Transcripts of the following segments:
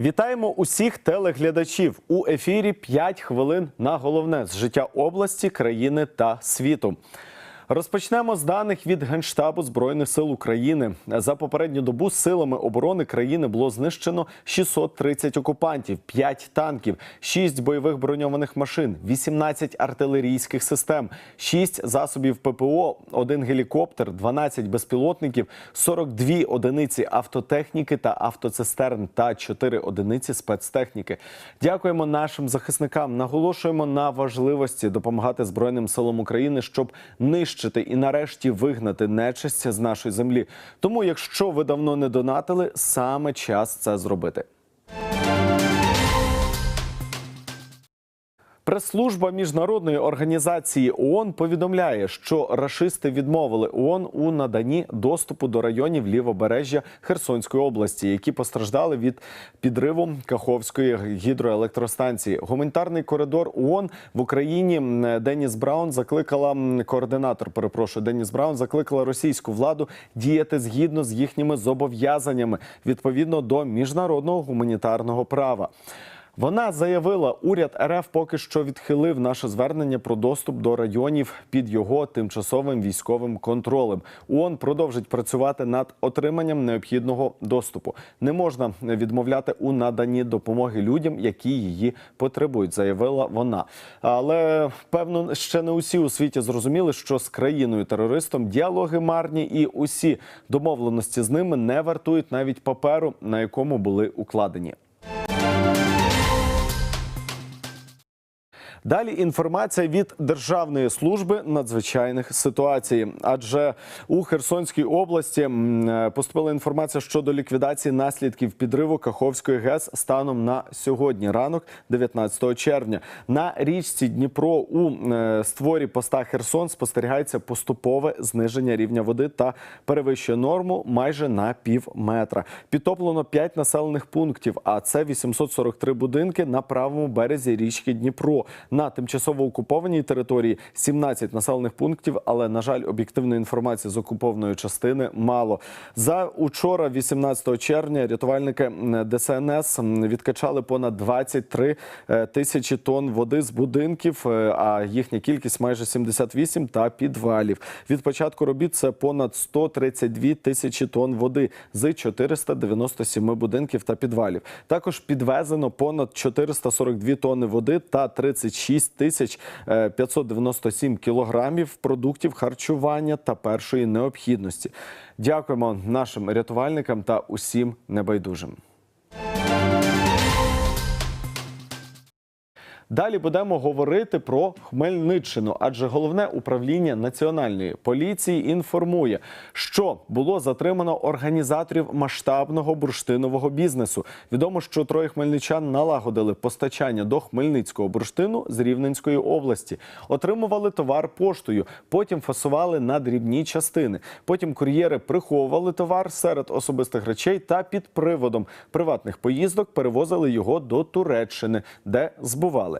Вітаємо усіх телеглядачів у ефірі «5 хвилин на головне з життя області, країни та світу. Розпочнемо з даних від Генштабу Збройних сил України. За попередню добу силами оборони країни було знищено 630 окупантів, 5 танків, 6 бойових броньованих машин, 18 артилерійських систем, 6 засобів ППО, 1 гелікоптер, 12 безпілотників, 42 одиниці автотехніки та автоцистерн та 4 одиниці спецтехніки. Дякуємо нашим захисникам. Наголошуємо на важливості допомагати Збройним силам України, щоб нищити і нарешті вигнати нечисть з нашої землі. Тому, якщо ви давно не донатили, саме час це зробити. Прес-служба міжнародної організації ООН повідомляє, що рашисти відмовили ООН у наданні доступу до районів лівобережжя Херсонської області, які постраждали від підриву Каховської гідроелектростанції. Гуманітарний коридор ООН в Україні Деніс Браун закликала координатор. Перепрошую, Деніс Браун закликала російську владу діяти згідно з їхніми зобов'язаннями відповідно до міжнародного гуманітарного права. Вона заявила, уряд РФ поки що відхилив наше звернення про доступ до районів під його тимчасовим військовим контролем. ООН продовжить працювати над отриманням необхідного доступу. Не можна відмовляти у наданні допомоги людям, які її потребують, заявила вона. Але певно, ще не усі у світі зрозуміли, що з країною терористом діалоги марні, і усі домовленості з ними не вартують навіть паперу, на якому були укладені. Далі інформація від Державної служби надзвичайних ситуацій. Адже у Херсонській області е, поступила інформація щодо ліквідації наслідків підриву Каховської ГЕС станом на сьогодні, ранок 19 червня. На річці Дніпро у е, створі поста Херсон спостерігається поступове зниження рівня води та перевищує норму майже на пів метра. Підтоплено 5 населених пунктів, а це 843 будинки на правому березі річки Дніпро. На тимчасово окупованій території 17 населених пунктів, але на жаль, об'єктивної інформації з окупованої частини мало. За учора, 18 червня, рятувальники ДСНС відкачали понад 23 е, тисячі тонн води з будинків, е, а їхня кількість майже 78 та підвалів. Від початку робіт це понад 132 тисячі тонн води з 497 будинків та підвалів. Також підвезено понад 442 тонни води та 36 тисяч е, 597 кілограмів продуктів харчування та першої необхідності. Дякуємо нашим рятувальникам та усім небайдужим. Далі будемо говорити про Хмельниччину, адже головне управління національної поліції інформує, що було затримано організаторів масштабного бурштинового бізнесу. Відомо, що троє хмельничан налагодили постачання до хмельницького бурштину з Рівненської області, отримували товар поштою, потім фасували на дрібні частини. Потім кур'єри приховували товар серед особистих речей та під приводом приватних поїздок перевозили його до Туреччини, де збували.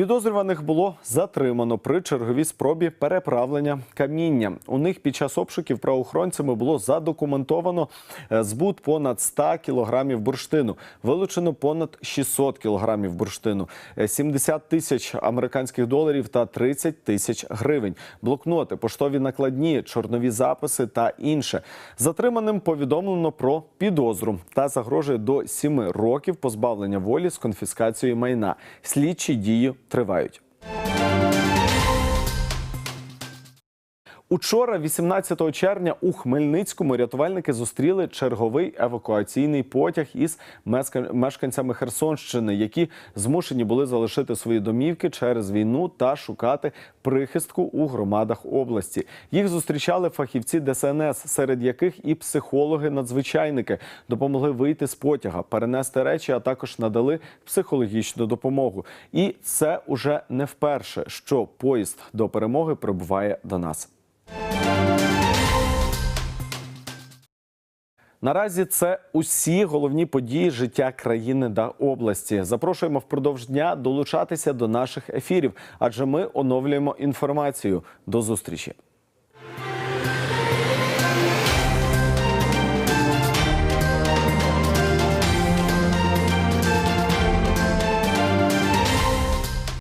Підозрюваних було затримано при черговій спробі переправлення каміння. У них під час обшуків правоохоронцями було задокументовано е, збут понад 100 кілограмів бурштину, вилучено понад 600 кілограмів бурштину, е, 70 тисяч американських доларів та 30 тисяч гривень, блокноти, поштові накладні, чорнові записи та інше. Затриманим повідомлено про підозру та загрожує до 7 років позбавлення волі з конфіскацією майна. Слідчі дії тривають. Учора, 18 червня, у Хмельницькому рятувальники зустріли черговий евакуаційний потяг із мешка- мешканцями Херсонщини, які змушені були залишити свої домівки через війну та шукати прихистку у громадах області. Їх зустрічали фахівці ДСНС, серед яких і психологи-надзвичайники допомогли вийти з потяга, перенести речі, а також надали психологічну допомогу. І це уже не вперше, що поїзд до перемоги прибуває до нас. Наразі це усі головні події життя країни та області. Запрошуємо впродовж дня долучатися до наших ефірів, адже ми оновлюємо інформацію. До зустрічі.